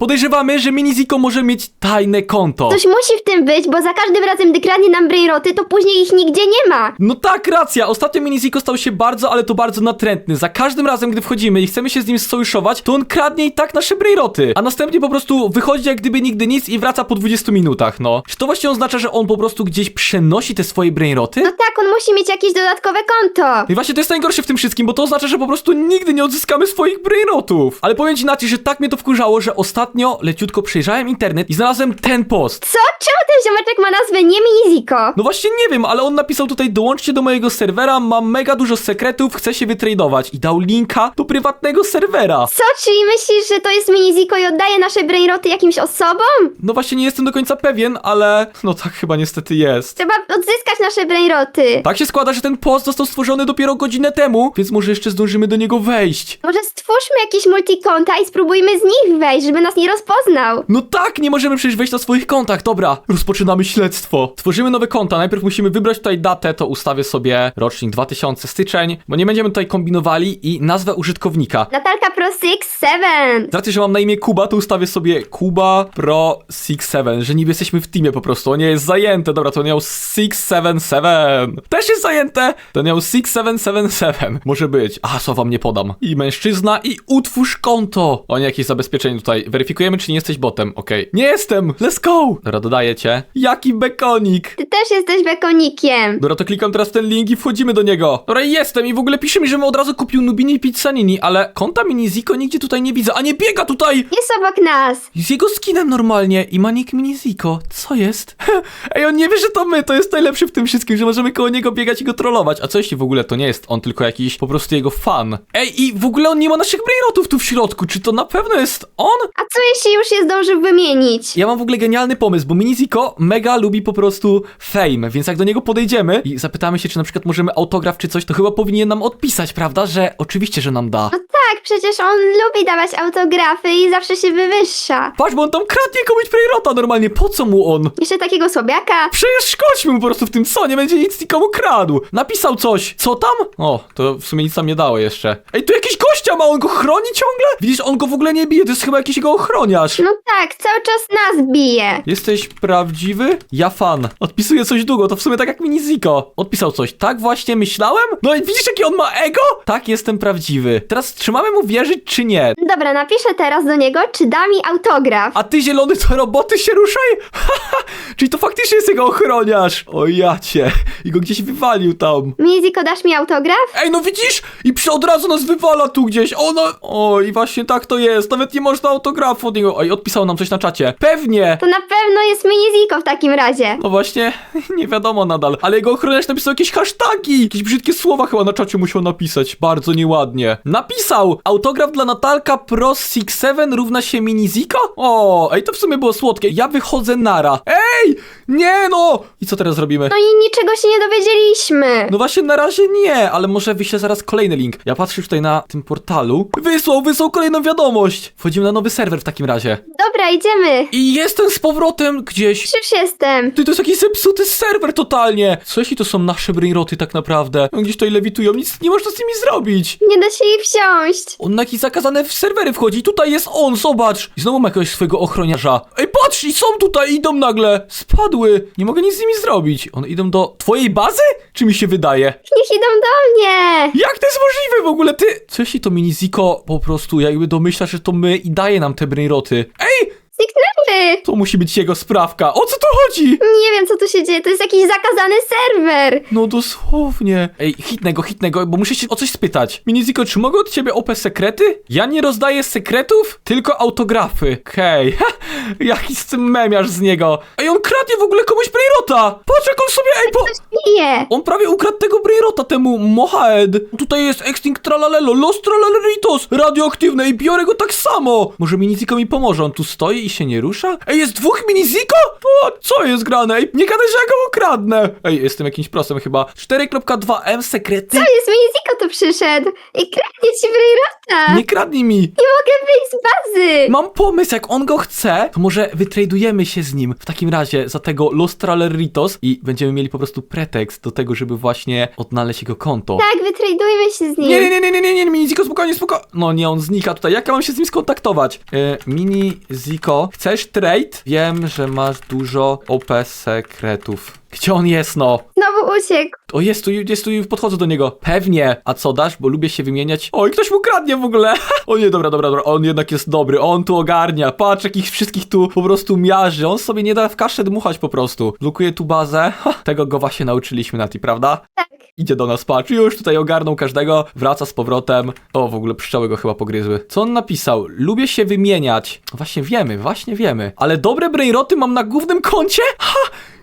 Podejrzewamy, że Miniziko może mieć tajne konto. Coś musi w tym być, bo za każdym razem, gdy kradnie nam brainroty, to później ich nigdzie nie ma. No tak, racja. Ostatnio Miniziko stał się bardzo, ale to bardzo natrętny. Za każdym razem, gdy wchodzimy i chcemy się z nim sojuszować, to on kradnie i tak nasze brejroty. A następnie po prostu wychodzi jak gdyby nigdy nic i wraca po 20 minutach, no. Czy to właśnie oznacza, że on po prostu gdzieś przenosi te swoje brejroty? No tak, on musi mieć jakieś dodatkowe konto. I właśnie to jest najgorsze w tym wszystkim, bo to oznacza, że po prostu nigdy nie odzyskamy swoich brainrotów. Ale powiem ci Nati, że tak mnie to wkurzało, że ostatnio leciutko przejrzałem internet i znalazłem ten post. Co? Czemu ten ziomeczek ma nazwę nie Miniziko? No właśnie nie wiem, ale on napisał tutaj dołączcie do mojego serwera, mam mega dużo sekretów, chcę się wytradować i dał linka do prywatnego serwera. Co? Czyli myślisz, że to jest Miniziko i oddaje nasze brainroty jakimś osobom? No właśnie nie jestem do końca pewien, ale no tak chyba niestety jest. Trzeba odzyskać nasze brainroty. Tak się składa, że ten post został stworzony dopiero godzinę temu, więc może jeszcze zdążymy do niego wejść. Może stwórzmy jakieś multikonta i spróbujmy z nich wejść, żeby nas nie rozpoznał. No tak, nie możemy przecież wejść na swoich kontach. Dobra, rozpoczynamy śledztwo. Tworzymy nowe konta. Najpierw musimy wybrać tutaj datę, to ustawię sobie rocznik 2000 styczeń, bo nie będziemy tutaj kombinowali i nazwę użytkownika. Natalka Pro 6-7. Z racji, że mam na imię Kuba, to ustawię sobie Kuba Pro 67, że niby jesteśmy w teamie po prostu. On nie jest zajęte, dobra, to on miał 677. Też jest zajęte! To on miał 6777. Może być. A, wam nie podam. I mężczyzna i utwórz konto. O nie, jakieś zabezpieczenie tutaj. Weryfikujemy, czy nie jesteś botem. Okej. Nie jestem! Let's go! Dobra, dodaję cię. Jaki bekonik! Też jesteś bekonikiem. Dobra, to klikam teraz ten link i wchodzimy do niego. Dobra, jestem i w ogóle pisze mi, żebym od razu kupił Nubini i Pizzanini, ale konta Miniziko nigdzie tutaj nie widzę. A nie biega tutaj! Jest obok nas. Z jego skinem normalnie i ma nick Miniziko. Co jest? Ej, on nie wie, że to my, to jest najlepsze w tym wszystkim, że możemy koło niego biegać i go trollować. A co jeśli w ogóle to nie jest on, tylko jakiś po prostu jego fan? Ej, i w ogóle on nie ma naszych brainrotów tu w środku. Czy to na pewno jest on? A co jeśli już je zdążył wymienić? Ja mam w ogóle genialny pomysł, bo Miniziko mega lubi po prostu fame, więc jak do niego podejdziemy i zapytamy się, czy na przykład możemy autograf czy coś, to chyba powinien nam odpisać, prawda? Że oczywiście, że nam da. No tak, przecież on lubi dawać autografy i zawsze się wywyższa. Patrz, bo on tam kradnie komuś brainrota normalnie, po co mu on? Jeszcze takiego słabiaka. Przecież szkodźmy mu po prostu w tym co, nie będzie nic nikomu kradł. Napisał coś. Co tam? O, to w sumie nic nam nie dało jeszcze. Ej, tu jakiś gościa ma, on go chroni ciągle? Widzisz, on go w ogóle nie bije, to jest chyba jakiś jego ochroniarz. No tak, cały czas nas bije. Jesteś prawdziwy? Ja fan. Odpisuje coś długo, to w sumie tak jak Miniziko. Odpisał coś. Tak właśnie myślałem? No i widzisz, jaki on ma ego? Tak, jestem prawdziwy. Teraz czy mamy mu wierzyć, czy nie? Dobra, napiszę teraz do niego, czy da mi autograf. A ty zielony to roboty się ruszaj? Czyli to faktycznie jest jego ochroniarz. O jacie. I go gdzieś wywalił tam. Miziko, dasz mi autograf? Ej, no widzisz? I przy od razu nas wywala tu gdzieś. Ona. O, i właśnie tak to jest. Nawet nie można autografu od niego. Oj, odpisał nam coś na czacie. Pewnie. To na pewno jest Miniziko w takim razie. No właśnie, nie wiadomo nadal. Ale jego ochroniarz napisał jakieś hasztagi. Jakieś brzydkie słowa chyba na czacie musiał napisać. Bardzo nieładnie. Napisał! Autograf dla Natalka Pro 67 równa się Miniziko? O, ej, to w sumie było słodkie. Ja wychodzę nara. Ej! Nie no! I co teraz zrobimy? No i niczego się nie dowiedzieliśmy. No właśnie na razie nie, ale może wyślę zaraz kolejny link. Ja patrzę tutaj na tym portalu. Wysłał, wysłał kolejną wiadomość. Wchodzimy na nowy serwer w takim razie. Dobra, idziemy. I jestem z powrotem gdzieś. Już jestem. Ty, to jest jakiś zepsuty serwer totalnie. Co jeśli to są nasze brainroty tak naprawdę? Oni Gdzieś tutaj lewitują, nic nie można z nimi zrobić. Nie da się ich wsiąść. On na jakieś zakazane w serwery wchodzi. Tutaj jest on, zobacz. I znowu ma jakiegoś swojego ochroniarza. Ej, patrz, i są tutaj, idą nagle. Spadły. Nie mogę nic z nimi zrobić. One idą do twojej bazy? Czy mi się wydaje? Niech idą do mnie. Jak to jest możliwe w ogóle? Ty... Co jeśli to Miniziko po prostu jakby domyśla, że to my i daje nam te brainroty? Ej! To musi być jego sprawka. O co tu chodzi? Nie wiem, co tu się dzieje. To jest jakiś zakazany serwer. No dosłownie. Ej, hitnę go, hitnę go, bo muszę się o coś spytać. Miniziko, czy mogę od ciebie OP sekrety? Ja nie rozdaję sekretów, tylko autografy. Okej. Okay. Jaki z tym memiarz z niego. Ej, on kradnie w ogóle komuś Brainrota. Patrz jak on sobie, ej, po... Nie. On prawie ukradł tego Brainrota temu Mohaed. Tutaj jest Extinct Tralalelo, Los Tralaleritos, radioaktywne i biorę go tak samo. Może Miniziko mi pomoże, on tu stoi i się nie rusza? Ej, jest dwóch Miniziko? O, co jest grane? Ej, nie gadaj, że ja go ukradnę. Ej, jestem jakimś prosem chyba. 4.2M sekrety? To jest Miniziko tu przyszedł. I kradnie ci Brainrota. Nie kradnij mi. Nie mogę wyjść z bazy. Mam pomysł, jak on go chce, to może wytradujemy się z nim w takim razie za tego Los Traleritos i będziemy mieli po prostu pretekst do tego, żeby właśnie odnaleźć jego konto. Tak, wytradujmy się z nim. Nie, nie, nie, nie, nie, nie, nie, Mini Ziko, spokojnie, spokojnie. No nie, on znika tutaj. Jak ja mam się z nim skontaktować? E, Mini Ziko, chcesz trade? Wiem, że masz dużo OP sekretów. Gdzie on jest, no? Znowu uciekł. O, jest tu, jest tu, podchodzę do niego. Pewnie. A co dasz? Bo lubię się wymieniać. Oj, ktoś mu kradnie w ogóle. o nie, dobra, dobra, dobra. On jednak jest dobry. On tu ogarnia. Patrz, jakich wszystkich tu po prostu miarzy. On sobie nie da w kaszę dmuchać po prostu. Blokuje tu bazę. Ha, tego go właśnie nauczyliśmy, Nati, prawda? Tak. Idzie do nas, patrz, już tutaj ogarnął każdego, wraca z powrotem. O, w ogóle pszczoły go chyba pogryzły. Co on napisał? Lubię się wymieniać. Właśnie wiemy, właśnie wiemy. Ale dobre brainroty mam na głównym koncie? Ha!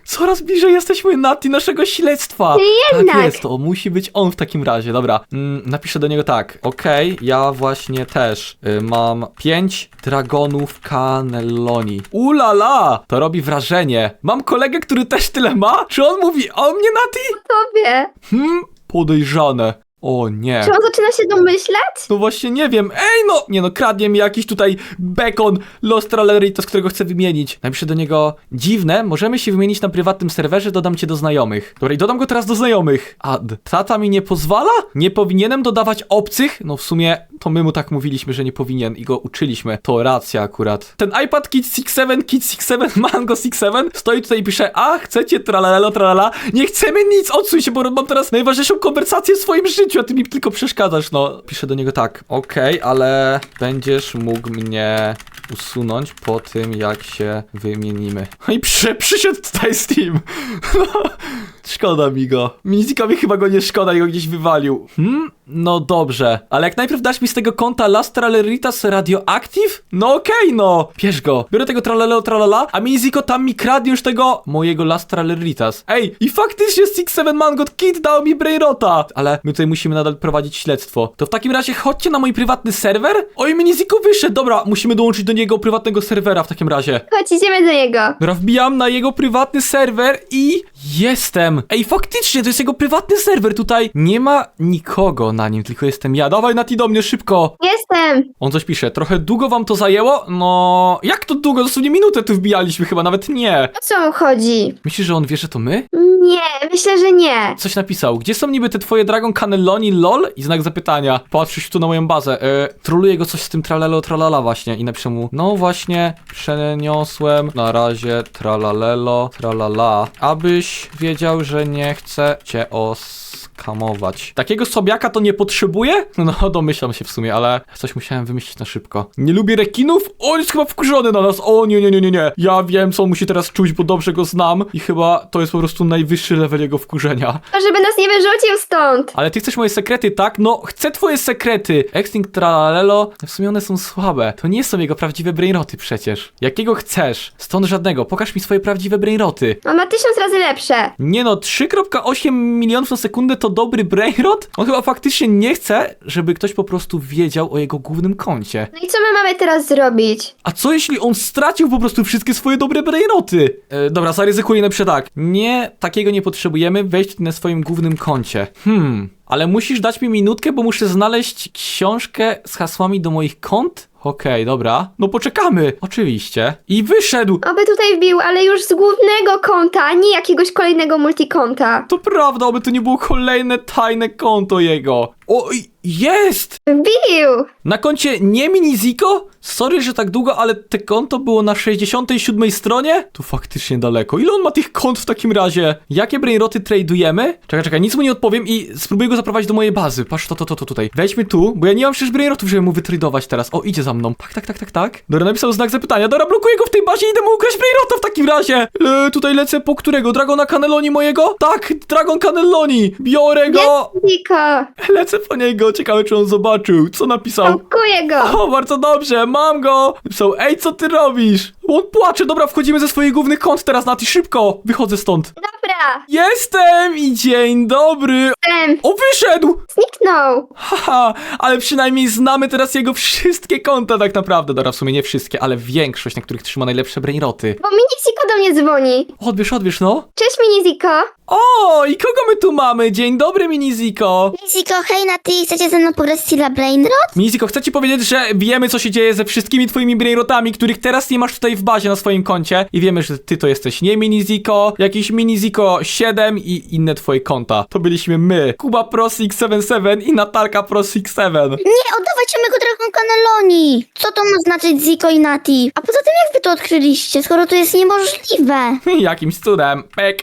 Coraz bliżej jesteśmy Nati naszego śledztwa. Jednak. Tak jest, to musi być on w takim razie. Dobra, mm, napiszę do niego tak. Okej, ja właśnie też y, mam pięć dragonów cannelloni. Ulala! To robi wrażenie. Mam kolegę, który też tyle ma? Czy on mówi o mnie, Nati? Tobie. Hmm, podejrzane. O nie. Czy on zaczyna się domyślać? No właśnie nie wiem. Ej no! Nie no, kradnie mi jakiś tutaj bekon Los Traleritos, którego chcę wymienić. Napiszę do niego, dziwne, możemy się wymienić na prywatnym serwerze, dodam cię do znajomych. Dobra, i dodam go teraz do znajomych. Ad. Tata mi nie pozwala? Nie powinienem dodawać obcych? No w sumie to my mu tak mówiliśmy, że nie powinien i go uczyliśmy. To racja akurat. Ten iPad Kid 67, Kid 67, Mango 67 stoi tutaj i pisze, a chcecie tralalelo tralala? Nie chcemy nic, odsuń się, bo mam teraz najważniejszą konwersację w swoim życiu, a ty mi tylko przeszkadzasz, no. Piszę do niego tak, okej, ale będziesz mógł mnie usunąć po tym, jak się wymienimy. No i przy, przyszedł tutaj Steam. Szkoda mi go. Minizikowi chyba go nie szkoda i go gdzieś wywalił. Hmm? No dobrze. Ale jak najpierw dasz mi z tego konta Las Traleritas Radioactive? No okej, no. Bierz go. Biorę tego tralelo tralala, a Miniziko tam mi kradnie już tego mojego Las Traleritas. Ej, i faktycznie Six Seven Mangot Kid dał mi Brainrota. Ale my tutaj musimy nadal prowadzić śledztwo. To w takim razie chodźcie na mój prywatny serwer. Oj, Miniziko wyszedł. Dobra, musimy dołączyć do niego prywatnego serwera w takim razie. Chodź, idziemy do niego. Dobra, wbijam na jego prywatny serwer i jestem. Ej, faktycznie, to jest jego prywatny serwer. Tutaj nie ma nikogo na nim, tylko jestem ja. Dawaj, Nati, do mnie, szybko. Jestem. On coś pisze. Trochę długo wam to zajęło? No, jak to długo? Dosłownie minutę tu wbijaliśmy chyba, nawet nie. O co mu chodzi? Myślisz, że on wie, że to my? Nie, myślę, że nie. Coś napisał. Gdzie są niby te twoje Dragon Cannelloni LOL? I znak zapytania. Patrzysz tu na moją bazę. E, troluje go coś z tym tralelo tralala właśnie i napiszę mu No właśnie, przeniosłem na razie tralalelo tralala, abyś wiedział, że nie chcę cię oskamować. Takiego sobiaka to nie potrzebuję? No domyślam się w sumie, ale coś musiałem wymyślić na szybko. Nie lubię rekinów? O, on jest chyba wkurzony na nas. O nie, nie, nie, nie, nie. Ja wiem, co on musi teraz czuć, bo dobrze go znam i chyba to jest po prostu najwyższy level jego wkurzenia. To, żeby nas nie wyrzucił stąd. Ale ty chcesz moje sekrety, tak? No, chcę twoje sekrety. Extinct Tralalelo, w sumie one są słabe. To nie są jego prawdziwe brainroty przecież. Jakiego chcesz? Stąd żadnego. Pokaż mi swoje prawdziwe brainroty. On ma tysiąc razy lepsze. Nie no, 3,8 milionów na sekundę to dobry brainrot? On chyba faktycznie nie chce, żeby ktoś po prostu wiedział o jego głównym koncie. No i co my mamy teraz zrobić? A co jeśli on stracił po prostu wszystkie swoje dobre brainroty? E, dobra, zaryzykuję na przykład tak. Nie, takiego nie potrzebujemy, wejdź na swoim głównym koncie. Hmm, ale musisz dać mi minutkę, bo muszę znaleźć książkę z hasłami do moich kont? Okej, dobra. No poczekamy, oczywiście. I wyszedł! Oby tutaj wbił, ale już z głównego konta, a nie jakiegoś kolejnego multikonta. To prawda, aby to nie było kolejne tajne konto jego. O, i- jest! Wbił! Na koncie nie Miniziko? Sorry, że tak długo, ale te konto było na 67 stronie? To faktycznie daleko. Ile on ma tych kont w takim razie? Jakie brainroty tradujemy? Czekaj, czekaj, nic mu nie odpowiem i spróbuję go zaprowadzić do mojej bazy. Patrz, to, to, to, to tutaj. Weźmy tu, bo ja nie mam przecież brainrotów, żeby mu wytradować teraz. O, idzie za mną. Tak, tak, tak, tak, tak. Dobra, napisał znak zapytania. Dobra, blokuję go w tej bazie i idę mu ukraść brainrota w takim razie. E, tutaj lecę po którego? Dragona Cannelloni mojego? Tak, Dragon Cannelloni. Biorę go. Niko! Lecę po niego. Ciekawe, czy on zobaczył. Co napisał? Tankuję go! O, bardzo dobrze, mam go! Napisał, ej, co ty robisz? On płacze, dobra, wchodzimy ze swoich głównych kont teraz, Nati, szybko! Wychodzę stąd. Dobra! Jestem i dzień dobry! Em, O, wyszedł! zniknął! Haha, ale przynajmniej znamy teraz jego wszystkie konta tak naprawdę. Dobra, w sumie nie wszystkie, ale większość, na których trzyma najlepsze brainroty. Bo Minixiko do mnie dzwoni. Odbierz, odbierz, no. Cześć, Miniziko. O, i kogo my tu mamy? Dzień dobry, Miniziko. Ziko, hej na ty, chcecie ze mną pograć Stila Brainrot? Miniziko, chcę ci powiedzieć, że wiemy, co się dzieje ze wszystkimi twoimi brainrotami, których teraz nie masz tutaj w bazie na swoim koncie. I wiemy, że ty to jesteś nie Miniziko, jakiś Miniziko 7 i inne twoje konta. To byliśmy my. Kuba Pro 677 i Natalka Pro 67. Nie, oddawajcie mego Dragon Caneloni! Co to ma znaczyć Ziko i Nati? A poza tym jak wy to odkryliście, skoro to jest niemożliwe? Jakimś cudem. Pek.